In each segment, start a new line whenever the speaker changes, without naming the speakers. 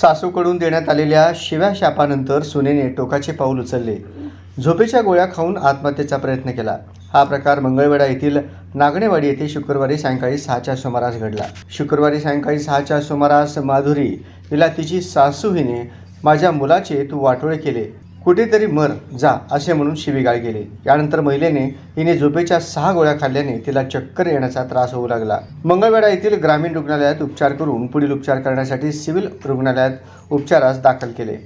सासूकडून देण्यात आलेल्या शिव्या शापानंतर सुनेने टोकाचे पाऊल उचलले. झोपेच्या गोळ्या खाऊन आत्महत्येचा प्रयत्न केला. हा प्रकार मंगळवेढा येथील नागणेवाडी येथे शुक्रवारी सायंकाळी सहाच्या सुमारास घडला. शुक्रवारी सायंकाळी सहाच्या सुमारास माधुरी हिला तिची सासू हिने माझ्या मुलाचे तू वाटोळे केले. कुठेतरी मर जा असे म्हणून शिवीगाळ केली. यानंतर महिलेने हिने झोपेच्या सहा गोळ्या खाल्ल्याने तिला चक्कर येण्याचा त्रास होऊ लागला. मंगळवेढा येथील ग्रामीण रुग्णालयात उपचार करून पुढील उपचार करण्यासाठी सिव्हिल रुग्णालयात उपचारास दाखल केले.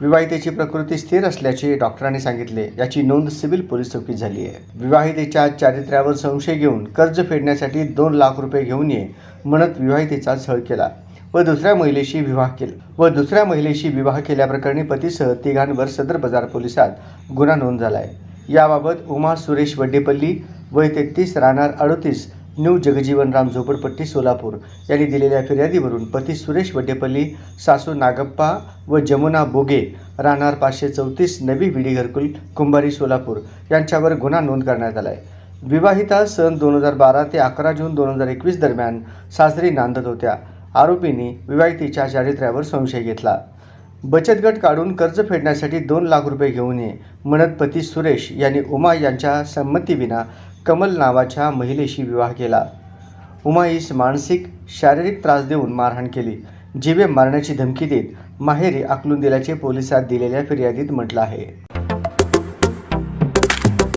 विवाहितेची प्रकृती स्थिर असल्याचे डॉक्टरांनी सांगितले. याची नोंद सिव्हिल पोलीस चौकीत झाली आहे. विवाहितेच्या चारित्र्यावर संशय घेऊन कर्ज फेडण्यासाठी दोन लाख रुपये घेऊन ये म्हणत विवाहितेचा छळ केला. व दुसऱ्या महिलेशी विवाह केला. व दुसऱ्या महिलेशी विवाह केल्याप्रकरणी पतीसह तिघांवर सदर बाजार पोलिसात गुन्हा नोंद झाला आहे याबाबत उमा सुरेश वड्डेपल्ली वय तेहतीस राहणार अडोतीस न्यू जगजीवनराम झोपडपट्टी सोलापूर यांनी दिलेल्या फिर्यादीवरून पती सुरेश वड्डेपल्ली सासू नागप्पा व जमुना बोगे राहणार पाचशे चौतीस नवी विडी घरकुल कुंभारी सोलापूर यांच्यावर गुन्हा नोंद करण्यात आला आहे विवाहिता सन दोन हजार बारा ते अकरा जून दोन हजार एकवीस दरम्यान सासरी नांदत होत्या. आरोपींनी विवाहितेच्या चारित्र्यावर संशय घेतला. बचत गट काढून कर्ज फेडण्यासाठी दोन लाख रुपये घेऊन ये म्हणत पती सुरेश यांनी उमा यांच्या संमतीविना कमल नावाच्या महिलेशी विवाह केला. उमा हीस मानसिक शारीरिक त्रास देऊन मारहाण केली. जीवे मारण्याची धमकी देत माहेरी आकलून दिल्याचे पोलिसात दिलेल्या फिर्यादीत म्हटलं आहे.